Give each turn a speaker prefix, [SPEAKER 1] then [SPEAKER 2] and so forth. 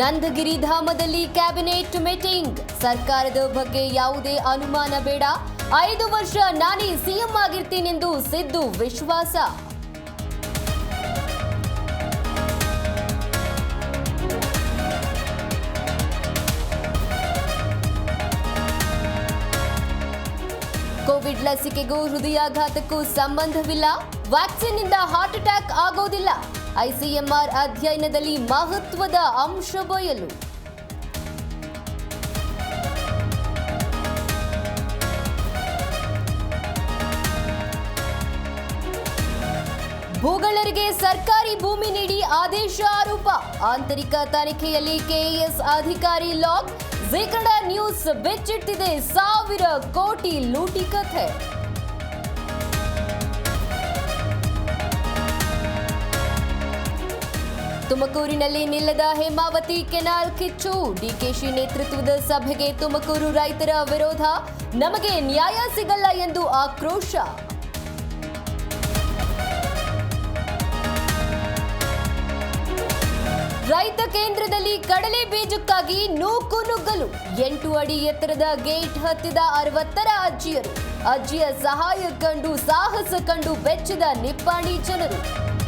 [SPEAKER 1] Nandagiri ಧಾಮದಲ್ಲಿ cabinet meeting. ಸರ್ಕಾರದ ಬಗ್ಗೆ ಯಾವುದೇ ಅನುಮಾನ ಬೇಡ. ಐದು ವರ್ಷ ನಾನೇ ಸಿಎಂ ಆಗಿರ್ತೀನೆಂದು ಸಿದ್ದು ವಿಶ್ವಾಸ. ಕೋವಿಡ್ ಲಸಿಕೆಗೂ ಹೃದಯಾಘಾತಕ್ಕೂ ಸಂಬಂಧವಿಲ್ಲ. ವ್ಯಾಕ್ಸಿನ್ನಿಂದ ಹಾರ್ಟ್ ಅಟ್ಯಾಕ್ ಆಗೋದಿಲ್ಲ. ಐಸಿಎಂಆರ್ ಅಧ್ಯಯನದಲ್ಲಿ ಮಹತ್ವದ ಅಂಶ ಬಯಲು. ಭೂಗಳರಿಗೆ ಸರ್ಕಾರಿ ಭೂಮಿ ನೀಡಿ ಆದೇಶ ಆರೋಪ. ಆಂತರಿಕ ತನಿಖೆಯಲ್ಲಿ ಕೆಎಎಸ್ ಅಧಿಕಾರಿ ಲಾಗ್. ಜಿ ನ್ಯೂಸ್ ಬೆಚ್ಚಿಟ್ಟಿದೆ ಸಾವಿರ ಕೋಟಿ ಲೂಟಿ ಕಥೆ. ತುಮಕೂರಿನಲ್ಲಿ ನಿಲ್ಲದ ಹೇಮಾವತಿ ಕೆನಾಲ್ ಕಿಚ್ಚು, ಡಿಕೆಶಿ ನೇತೃತ್ವದ ಸಭೆಗೆ ತುಮಕೂರು ರೈತರ ವಿರೋಧ. ನಮಗೆ ನ್ಯಾಯ ಸಿಗಲ್ಲ ಎಂದು ಆಕ್ರೋಶ. ರೈತ ಕೇಂದ್ರದಲ್ಲಿ ಕಡಲೆ ಬೀಜಕ್ಕಾಗಿ ನೂಕು ನುಗ್ಗಲು. ಎಂಟು ಅಡಿ ಎತ್ತರದ ಗೇಟ್ ಹತ್ತಿದ ಅರವತ್ತರ ಅಜ್ಜಿಯರು. ಅಜ್ಜಿಯ ಸಹಾಯ ಕಂಡು ಸಾಹಸ ಕಂಡು ಬೆಚ್ಚಿದ ನಿಪ್ಪಾಣಿ ಜನರು.